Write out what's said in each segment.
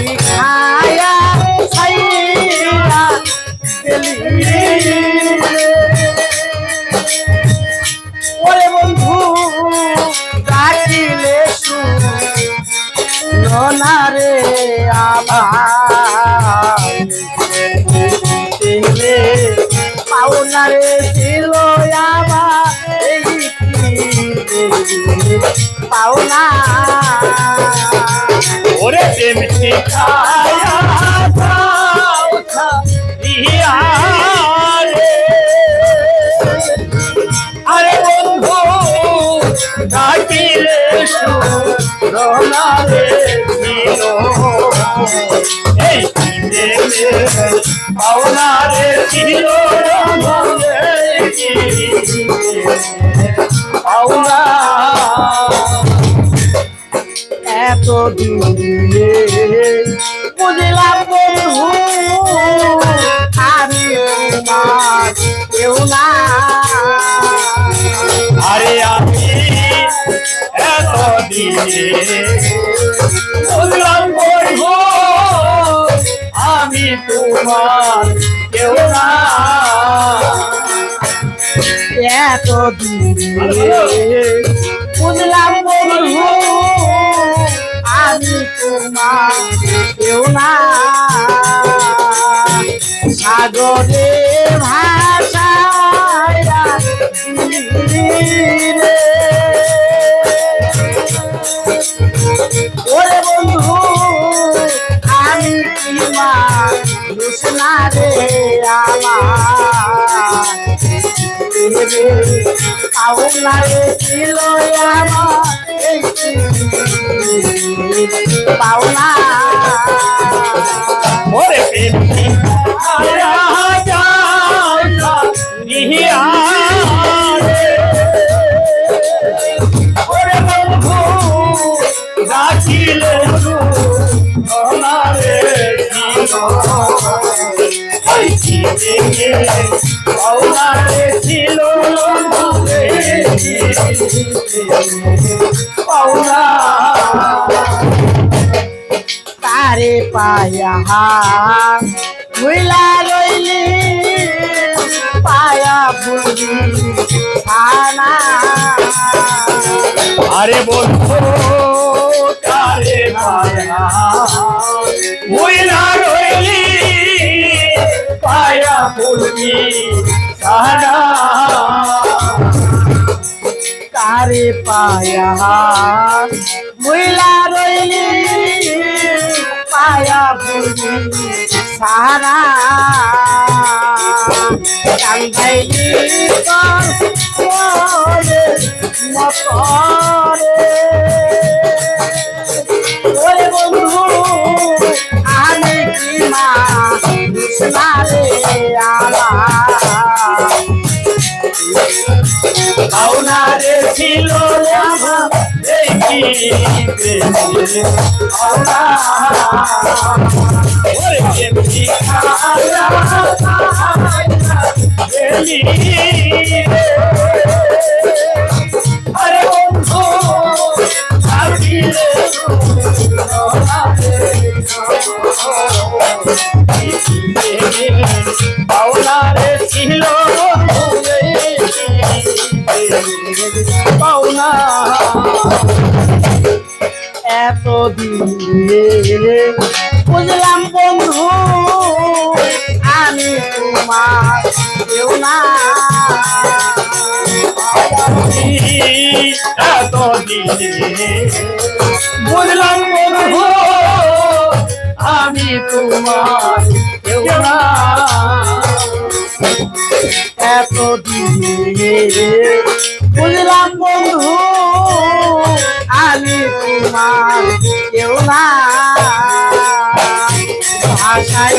শিখায়া ছাইয়া গেলি ওরে বন্ধু ডাকিলে শুনো রে আমার দিলে পাওনা ছিল আমার পাওনা ইয়া রে। আরে বন্ধু ডাকিলে সুরনা রে ছিল এই পাওনা রে ছিল পাওনা এত দূরে বুঝলাম বন্ধু আমি কেউ না আরে আমি এত দিনে বললাম বলব আমি তোমার কেউ না এত দূরে বুঝলাম বন্ধু আমি তোমার কেউ না। সাগরে ভাষায় ওরে বন্ধু আমি কি মানুষ রে আমার? পাওনা রে ছিল আমার এই পাওনা। ওরে পেটি। পাওনারে ছিল পাওনা তারে পায়া ভুলা রইলি পায়া বুঝি খানা আরে বন্ধু তারে মায়া পায়া ফুলবি সাহারা তারে পায়া? ভুলা রইলি পায়া বুঝি সারা কান্দাইলি তোর মনে ওরে বন্ধু, আমি কি মা? রে আমার পাওনারে ছিল। আরে বন্ধু পাওনারে ছিল পাওনা এত দিনে বুঝলাম বন্ধু, আমি তোমার কেউ না। এত বুঝলাম বন্ধু, আমি তোমার কেউ না। এত দিনে বুঝলাম বন্ধু আমি তোমার কেউ না ভাষায়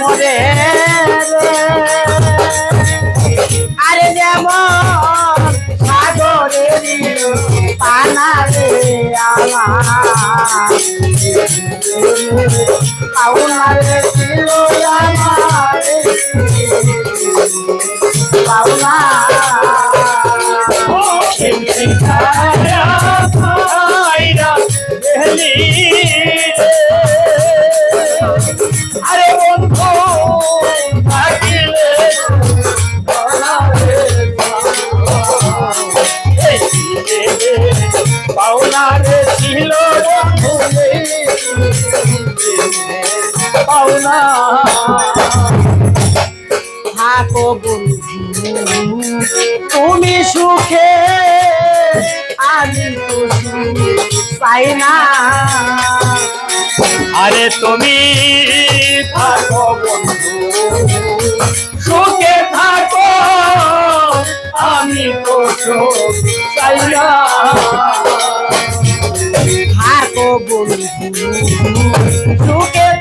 মরে। পাওনা। থাকো বন্ধু তুমি সুখে আমি চাই না। আরে তুমি থাকো বন্ধু সুখে থাকো আমি তো সুখ চাই না। থাকো বন্ধু সুখে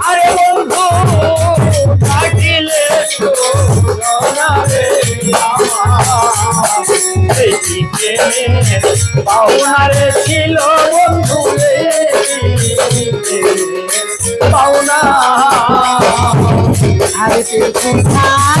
আরে বন্ধু দিকে পাওনারে ছিল বন্ধু পাওনা আরে তুই কোথায়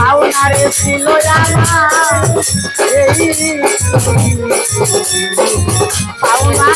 পাওনারে ছিল আমার এই পাওনা।